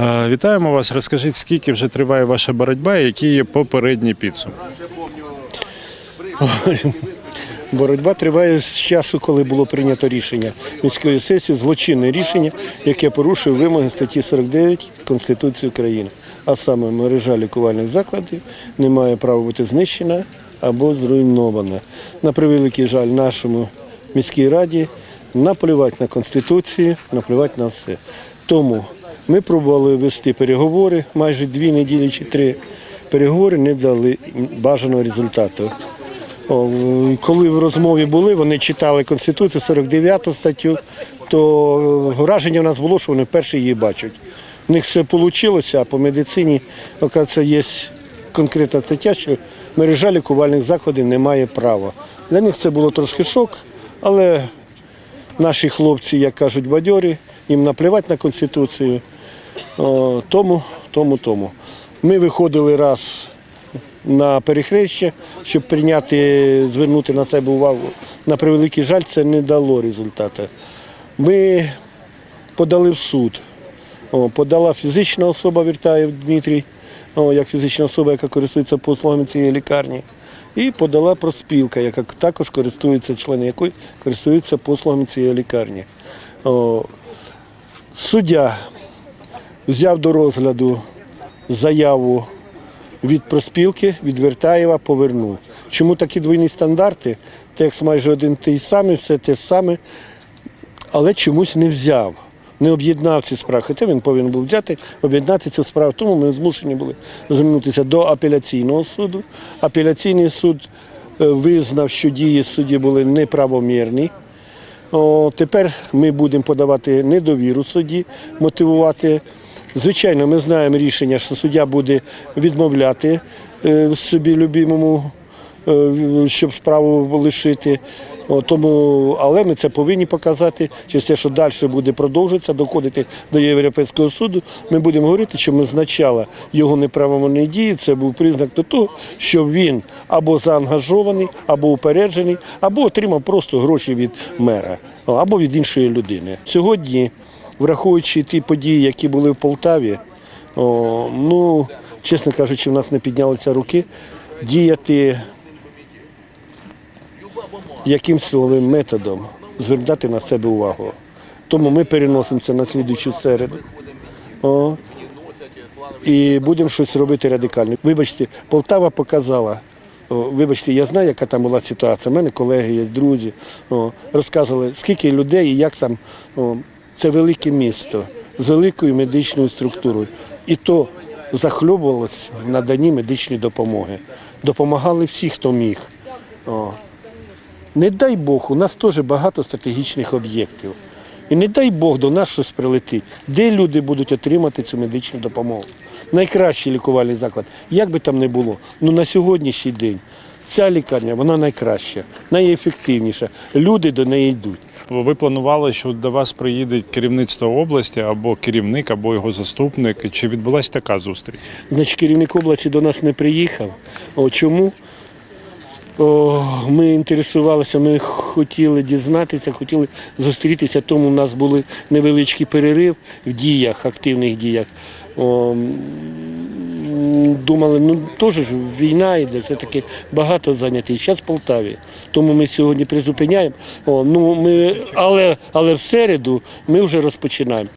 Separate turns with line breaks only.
Е, Вітаємо вас. Розкажіть, скільки вже триває ваша боротьба і які є попередні підсумки?
Боротьба триває з часу, коли було прийнято рішення міської сесії, злочинне рішення, яке порушує вимоги статті 49 Конституції України. А саме мережа лікувальних закладів не має права бути знищена або зруйнована. На превеликий жаль, нашому міській раді наплювати на Конституцію, наплювати на все. Тому ми пробували вести переговори майже дві неділі чи три. Переговори не дали бажаного результату. Коли в розмові були, вони читали Конституцію, 49 статтю, то враження в нас було, що вони вперше її бачать. У них все вийшло, а по медицині, оказується, є конкретна стаття, що мережа лікувальних закладів не має права. Для них це було трошки шок, але наші хлопці, як кажуть, бадьорі, їм наплівати на Конституцію. О, тому, тому, тому. Ми виходили раз на перехреща, щоб прийняти, звернути на себе увагу. На превеликий жаль, це не дало результату. Ми подали в суд. Подала фізична особа Віртаєв Дмитрій, як фізична особа, яка користується послугами цієї лікарні. І подала проспілка, яка також користується, члени якої користуються послугами цієї лікарні. Суддя взяв до розгляду заяву від проспілки, від Вертаєва повернув. Чому такі двойні стандарти? Текст майже один той самий, все те саме, але чомусь не взяв, не об'єднав ці справи. Хоча він повинен був взяти, об'єднати цю справу. Тому ми змушені були звернутися до апеляційного суду. Апеляційний суд е, визнав, що дії судді були неправомірні. О, тепер ми будемо подавати недовіру судді, мотивувати. Звичайно, ми знаємо рішення, що суддя буде відмовляти е, собі любимому, е, щоб справу лишити. Тому, але ми це повинні показати через те, що далі буде продовжуватися, доходити до Європейського суду. Ми будемо говорити, що ми значала його неправомірної дії. Це був признак до того, що він або заангажований, або упереджений, або отримав просто гроші від мера, або від іншої людини. Сьогодні, враховуючи ті події, які були в Полтаві, о, ну, чесно кажучи, в нас не піднялися руки діяти яким силовим методом звертати на себе увагу. Тому ми переносимо це на слідуючу середу. О, і будемо щось робити радикально. Вибачте, Полтава показала. Вибачте, я знаю, яка там була ситуація. У мене колеги є, друзі. О, розказували, скільки людей і як там. О, це велике місто з великою медичною структурою. І то захльобувалось в наданні медичної допомоги. Допомагали всі, хто міг. О, не дай Бог, у нас теж багато стратегічних об'єктів. І не дай Бог до нас щось прилетить, де люди будуть отримати цю медичну допомогу. Найкращий лікувальний заклад, як би там не було, ну на сьогоднішній день ця лікарня вона найкраща, найефективніша. Люди до неї йдуть.
Ви планували, що до вас приїде керівництво області або керівник, або його заступник. Чи відбулася така зустріч?
Значить, керівник області до нас не приїхав. О, чому? О, ми інтересувалися, ми хотіли дізнатися, хотіли зустрітися, тому у нас був невеличкий перерив в діях, активних діях. О, думали, ну теж війна йде, все-таки багато зайнятий Зараз в Полтаві. Тому ми сьогодні призупиняємо. О, ну, ми, але, але в середу ми вже розпочинаємо.